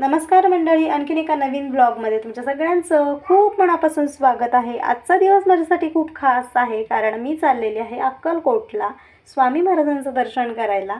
नमस्कार मंडळी आणखीन एका नवीन ब्लॉगमध्ये तुमच्या सगळ्यांचं खूप मनापासून स्वागत आहे. आजचा दिवस माझ्यासाठी खूप खास आहे कारण मी चाललेली आहे अक्कलकोटला स्वामी महाराजांचं दर्शन करायला.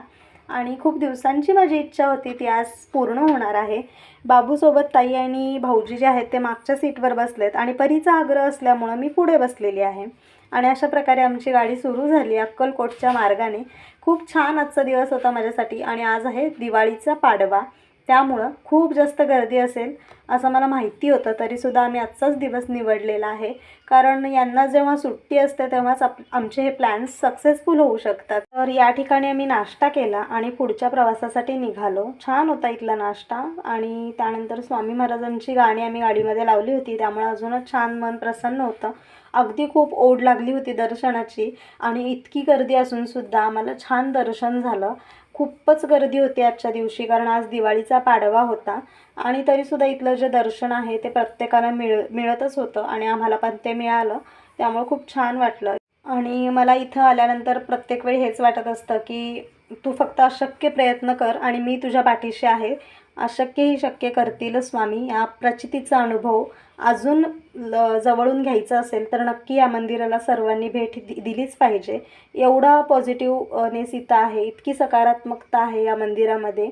आणि खूप दिवसांची माझी इच्छा होती ती आज पूर्ण होणार आहे. बाबूसोबत ताई आणि भाऊजी जे आहेत ते मागच्या सीटवर बसलेत आणि परीचा आग्रह असल्यामुळं मी पुढे बसलेली आहे. आणि अशा प्रकारे आमची गाडी सुरू झाली अक्कलकोटच्या मार्गाने. खूप छान आजचा दिवस होता माझ्यासाठी आणि आज आहे दिवाळीचा पाडवा. त्यामुळं खूप जास्त गर्दी असेल असं मला माहिती होतं. तरीसुद्धा आम्ही आजचाच दिवस निवडलेला आहे. कारण यांना जेव्हा सुट्टी असते तेव्हाच आप आमचे हे प्लॅन्स सक्सेसफुल होऊ शकतात. तर या ठिकाणी आम्ही नाश्ता केला आणि पुढच्या प्रवासासाठी निघालो. छान होता इथला नाश्ता. आणि त्यानंतर स्वामी महाराजांची गाणी आम्ही गाडीमध्ये लावली होती. त्यामुळे अजूनच छान मन प्रसन्न होतं. अगदी खूप ओढ लागली होती दर्शनाची. आणि इतकी गर्दी असूनसुद्धा आम्हाला छान दर्शन झालं. खूपच गर्दी होती आजच्या दिवशी कारण आज दिवाळीचा पाडवा होता. आणि तरीसुद्धा इथलं जे दर्शन आहे ते प्रत्येकाला मिळ मिळतच होतं आणि आम्हाला पण ते मिळालं. त्यामुळे खूप छान वाटलं. आणि मला इथं आल्यानंतर प्रत्येक वेळी हेच वाटत असतं की तू फक्त अशक्य प्रयत्न कर आणि मी तुझ्या पाठीशी आहे. अशक्यही शक्य करतील स्वामी. या प्रचितीचा अनुभव अजून ल जवळून घ्यायचं असेल तर नक्की या मंदिराला सर्वांनी भेट दि दिलीच पाहिजे. एवढा पॉझिटिव्हनेस इथं आहे इतकी सकारात्मकता आहे या मंदिरामध्ये.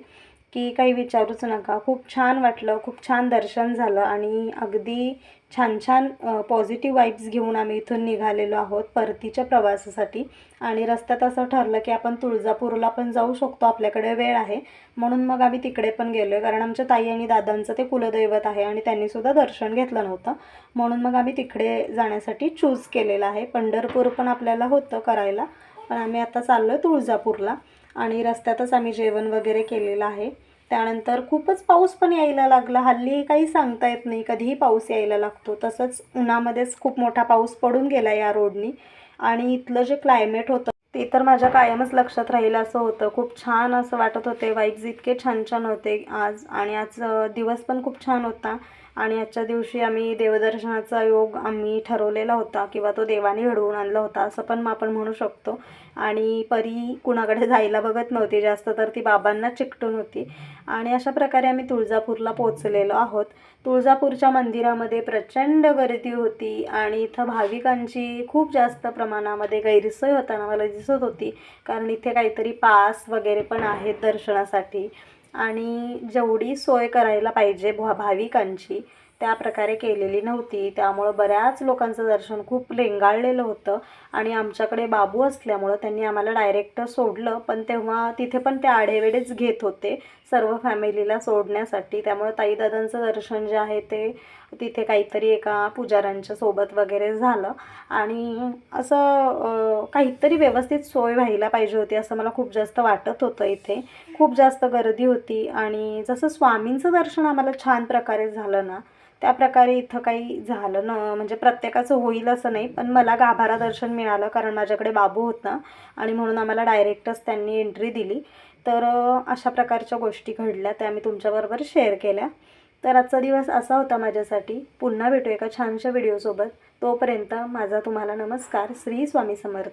की काही विचारूच नका. खूप छान वाटलं खूप छान दर्शन झालं आणि अगदी छान छान पॉझिटिव्ह वाईब्स घेऊन आम्ही इथून निघालेलो आहोत परतीच्या प्रवासासाठी. आणि रस्त्यात असं ठरलं की आपण तुळजापूरला पण जाऊ शकतो आपल्याकडे वेळ आहे. म्हणून मग आम्ही तिकडे पण गेलो आहे कारण आमच्या ताई आणि दादांचं ते कुलदैवत आहे आणि त्यांनीसुद्धा दर्शन घेतलं नव्हतं. म्हणून मग आम्ही तिकडे जाण्यासाठी चूज केलेलं आहे. पंढरपूर पण आपल्याला होतं करायला. पण आम्ही आता चाललो आहे तुळजापूरला. आणि रस्त्यातच आम्ही जेवण वगैरे केलेलं आहे. त्यानंतर खूपच पाऊस पण यायला लागला. हल्ली काही सांगता येत नाही. कधीही पाऊस यायला लागतो. तसंच उन्हामध्येच खूप मोठा पाऊस पडून गेला या रोडनी आणि इथलं जे क्लायमेट होतं ते तर माझ्या कायमच लक्षात राहील असं होतं. खूप छान असं वाटत होते. वाईब्स इतके छान छान होते आज. आणि आज दिवस पण खूप छान होता. आणि आजच्या दिवशी आम्ही देवदर्शनाचा योग आम्ही ठरवलेला होता किंवा तो देवाने घडवून आणला होता असं पण आपण म्हणू शकतो. आणि परी कुणाकडे जायला बघत नव्हती जास्त तर ती बाबांना चिकटून होती. आणि अशा प्रकारे आम्ही तुळजापूरला पोचलेलो आहोत. तुळजापूरच्या मंदिरामध्ये प्रचंड गर्दी होती आणि इथं भाविकांची खूप जास्त प्रमाणामध्ये गैरसोय होताना मला दिसत होती. कारण इथे काहीतरी पास वगैरे पण आहेत दर्शनासाठी. आणि जेवढी सोय करायला पाहिजे भा भाविकांची त्या प्रकारे केलेली नव्हती. त्यामुळं बऱ्याच लोकांचं दर्शन खूप रेंगाळलेलं होतं आणि आमच्याकडे बाबू असल्यामुळं त्यांनी आम्हाला डायरेक्ट सोडलं. पण तेव्हा तिथे पण ते आढेवेडेच घेत होते सर्व फॅमिलीला सोडण्यासाठी. त्यामुळं ताईदादांचं दर्शन जे आहे ते तिथे काहीतरी एका पुजाऱ्यांच्या सोबत वगैरे झालं. आणि असं काहीतरी व्यवस्थित सोय व्हायला पाहिजे होती असं मला खूप जास्त वाटत होतं इथे. खूप जास्त गर्दी होती आणि जसं स्वामींचं दर्शन आम्हाला छान प्रकारे झालं ना त्या प्रकारे इथं काही झालं न म्हणजे प्रत्येकाचं होईल असं नाही पण मला गाभारा दर्शन मिळालं कारण माझ्याकडे बाबू होता आणि म्हणून आम्हाला डायरेक्टच त्यांनी एंट्री दिली. तर अशा प्रकारच्या गोष्टी घडल्या त्या मी तुमच्याबरोबर शेअर केल्या. तर आजचा दिवस असा होता माझ्यासाठी. पुन्हा भेटू एका छानशा व्हिडिओसोबत तोपर्यंत माझा तुम्हाला नमस्कार. श्री स्वामी समर्थ.